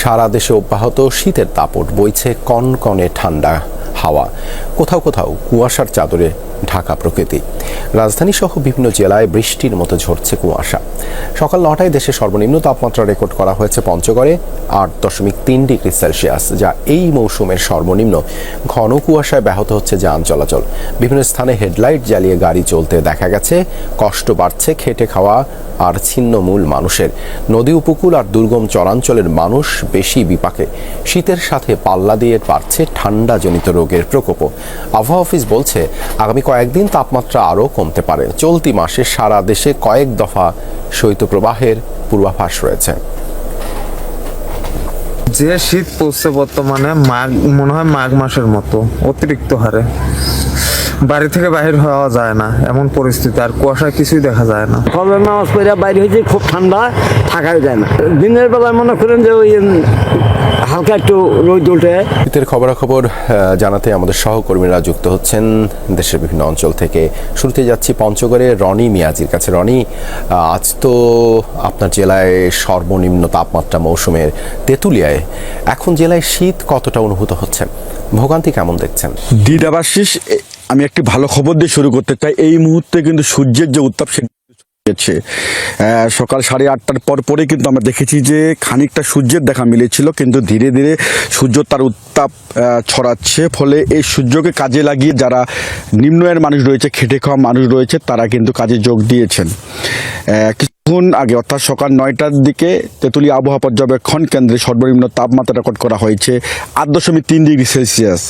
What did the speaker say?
সারা দেশে অব্যাহত শীতের তাপট বইছে কনকনে ঠান্ডা হাওয়া। কোথাও কোথাও কুয়াশার চাদরে ঢাকা প্রকৃতি। রাজধানী সহ বিভিন্ন জেলায় বৃষ্টির মতো ঝরছে কুয়াশা। সকাল নটায় দেশে সর্বনিম্ন তাপমাত্রা রেকর্ড করা হয়েছে পঞ্চগড়ে আট দশমিক তিন ডিগ্রি সেলসিয়াস, যা এই মৌসুমের সর্বনিম্ন। ঘন কুয়াশায় ব্যাহত হচ্ছে যান চলাচল। বিভিন্ন স্থানে হেডলাইট জ্বালিয়ে গাড়ি চলতে দেখা গেছে, কষ্ট বাড়ছে খেটে খাওয়া আর ছিন্নমূল মানুষের। নদী, উপকূল আর দুর্গম চরাঞ্চলের মানুষ বেশি বিপাকে। শীতের সাথে পাল্লা দিয়ে পারছে ঠান্ডাজনিত রোগের প্রকোপও। আবহাওয়া অফিস বলছে, আগামী কয়েকদিন তাপমাত্রা আরও কমতে পারে। চলতি মাসে সারা দেশে কয়েক দফা শৈত্যপ্রবাহের পূর্বাভাস রয়েছে। যে শীত পড়ছে বর্তমানে মাঘ মনে হয় মাঘ মাসের মতো অতিরিক্ত হারে। বাড়ি থেকে বাহির হওয়া যায় না এমন পরিস্থিতি আর কুয়াশায় কিছুই দেখা যায় না। ফজর নামাজ পড়ে বাইরে হয়েছে খুব ঠান্ডা থাকাই যায় না। দিনের বেলায় মনে করেন যে ওই হালকা একটু রোদ উঠে। শীতের খবরাখবর জানাতে আমাদের সহকর্মীরা যুক্ত হচ্ছেন দেশের বিভিন্ন অঞ্চল থেকে। শুরুতে যাচ্ছি পঞ্চগড়ে রনি মিয়াজির কাছে। রনি আজ তো আপনার জেলায় সর্বনিম্ন তাপমাত্রা মৌসুমের তেঁতুলিয়ায়। এখন জেলায় শীত কতটা অনুভূত হচ্ছে? ভোগান্তি কেমন দেখছেন? দিদাবাসিস আমি একটি ভালো খবর দিয়ে শুরু করতে চাই। এই মুহূর্তে কিন্তু সূর্যের যে উত্তাপ সে গেছে। সকাল সাড়ে আটটার পর পরে কিন্তু আমরা দেখেছি যে খানিকটা সূর্যের দেখা মিলেছিল, কিন্তু ধীরে ধীরে সূর্য তার উত্তাপ ছড়াচ্ছে। ফলে এই সূর্যকে কাজে লাগিয়ে যারা নিম্ন আয়ের মানুষ রয়েছে, খেটে খাওয়া মানুষ রয়েছে, তারা কিন্তু কাজে যোগ দিয়েছেন। কিছুক্ষণ আগে, অর্থাৎ সকাল নয়টার দিকে তেঁতুলিয়া আবহাওয়া পর্যবেক্ষণ কেন্দ্রে সর্বনিম্ন তাপমাত্রা রেকর্ড করা হয়েছে আট দশমিক তিন ডিগ্রি সেলসিয়াস।